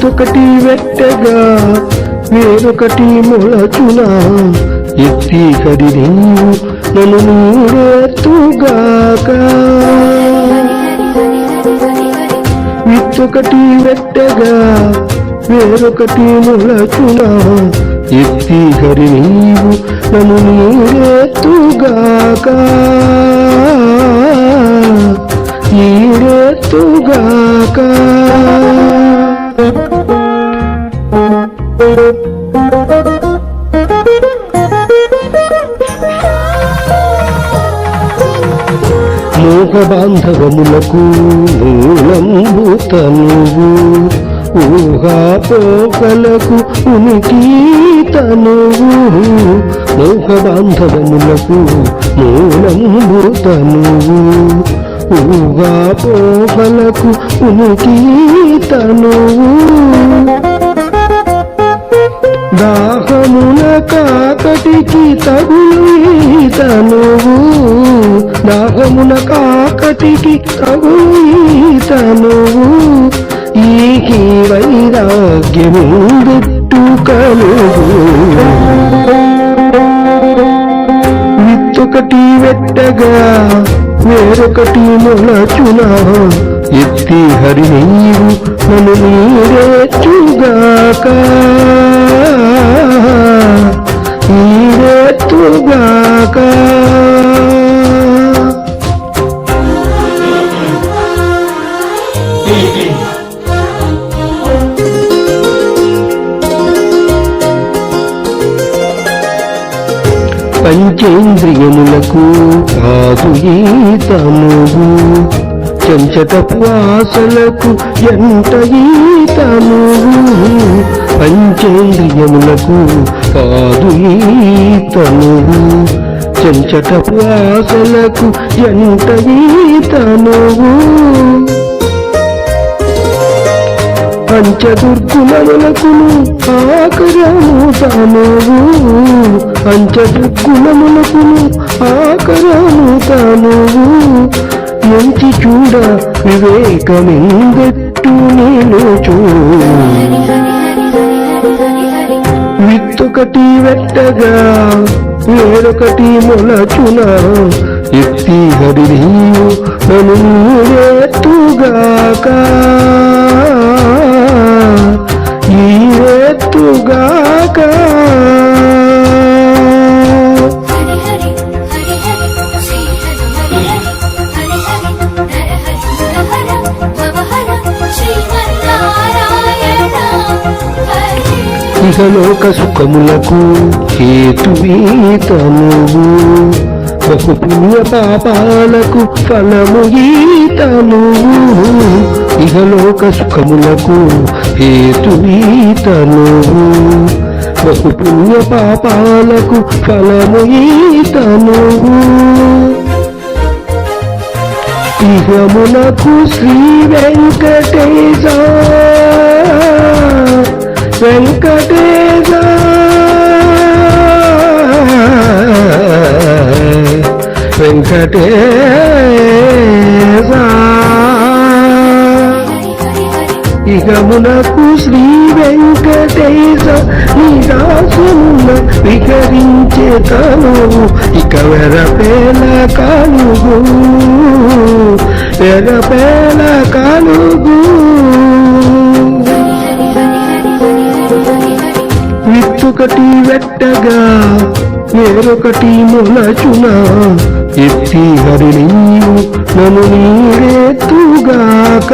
విత్తొకటి వెట్టగా వేరొకటి మొలచునా? ఎత్తి కడి నీవు నన్ను నీరెత్తుగాక విత్తొకటి వెట్టగా వేరొకటి మొలచునా? ఎత్తి కడి నీవు నన్ను నీరెత్తుగాక నీడెత్తుగాక మోహ బాంధవములకు మూలంబు తనువు ఊహాపోకలకు ఉనికి తనువు మోహ బాంధవములకు మూలంబు తనువు ఊహాపోకలకు ఉనికి తనువు దాహమున కాకటికి తగులు తనువు దాహమున కాకటికి తగులు తనువు ఈకి వైరాగ్యముందెట్టు కలుగు? విత్తొకటి వెట్టగా వేరొకటి మొలచునా? ఎత్తి హరి నీవు నన్ను నీరెత్తుగాక పంచేంద్రియములకు కాదు ఈ తనువు. చెంచటపు ఆశలకు ఎంత ఈ పంచేంద్రియములకు కాదు ఈ తనువు. చెంచటపు ఆశలకు ఎంత ఈ పంచదుర్గుణములకును ఆకరము తనువు. పంచదుర్గుణములకును ఆకరము తనువు మంచి చూడ వివేకమిందెట్టు నేను చూ. విత్తొకటి వెట్టగా వేరొకటి మొలచున. ఎత్తి హరి నీవు నన్ను నీరెత్తుగాక ఇహలోక సుఖములకు హేతువీతనువు బహు పుణ్య పాపాలకు ఫలము ఈతనువు ఇహలోక సుఖములకు హేతువీతనువు బహు పుణ్య పాపాలకు ఫలము ఈతనువు ఇహమునకు శ్రీ వెంకటేశ. వెంకట వెంకటేశ. హరి శ్రీ వెంకటేశ నిరాశమున విహరించే తను ఇక వెరపేల కలుగు వెరపేల కలుగు. విత్తుకటి వెట్టగా వేరొకటి మొలచున. ఎత్తి హరి నీవు నన్ను నీరెత్తుగాక